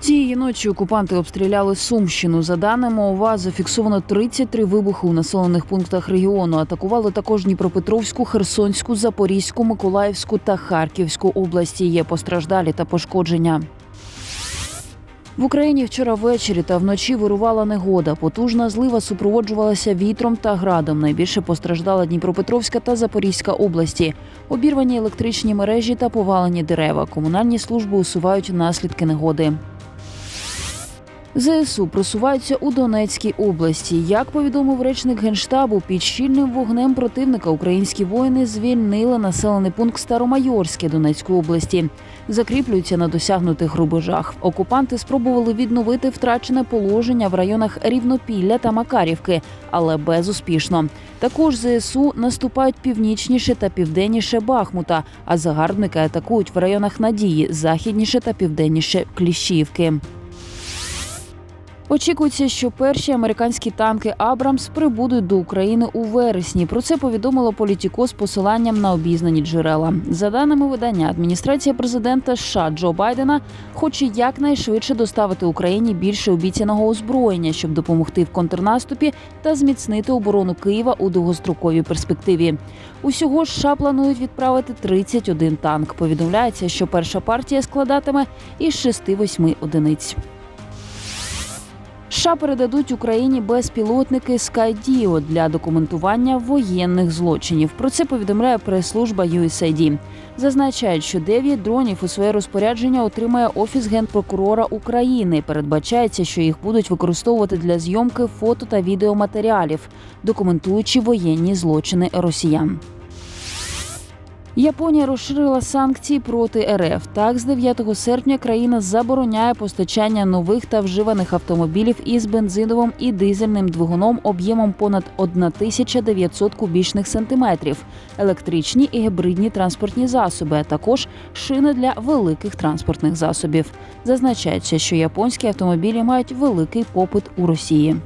Цієї ночі окупанти обстріляли Сумщину. За даними ОВА, зафіксовано 33 вибухи у населених пунктах регіону. Атакували також Дніпропетровську, Херсонську, Запорізьку, Миколаївську та Харківську області. Є постраждалі та пошкодження. В Україні вчора ввечері та вночі вирувала негода. Потужна злива супроводжувалася вітром та градом. Найбільше постраждала Дніпропетровська та Запорізька області. Обірвані електричні мережі та повалені дерева. Комунальні служби усувають наслідки негоди. ЗСУ просуваються у Донецькій області. Як повідомив речник генштабу, під щільним вогнем противника українські воїни звільнили населений пункт Старомайорське Донецької області. Закріплюються на досягнутих рубежах. Окупанти спробували відновити втрачене положення в районах Рівнопілля та Макарівки, але безуспішно. Також ЗСУ наступають північніше та південніше Бахмута, а загарбники атакують в районах Надії, західніше та південніше Кліщівки. Очікується, що перші американські танки Абрамс прибудуть до України у вересні. Про це повідомило Політіко з посиланням на обізнані джерела. За даними видання, адміністрація президента США Джо Байдена хоче якнайшвидше доставити Україні більше обіцяного озброєння, щоб допомогти в контрнаступі та зміцнити оборону Києва у довгостроковій перспективі. Усього США планують відправити 31 танк. Повідомляється, що перша партія складатиме із 6-8 одиниць. США передадуть Україні безпілотники Skydio для документування воєнних злочинів. Про це повідомляє прес-служба USAID. Зазначають, що 9 дронів у своє розпорядження отримає офіс генпрокурора України. Передбачається, що їх будуть використовувати для зйомки фото та відеоматеріалів, документуючи воєнні злочини росіян. Японія розширила санкції проти РФ. Так, з 9 серпня країна забороняє постачання нових та вживаних автомобілів із бензиновим і дизельним двигуном об'ємом понад 1900 кубічних сантиметрів, електричні і гібридні транспортні засоби, а також шини для великих транспортних засобів. Зазначається, що японські автомобілі мають великий попит у Росії.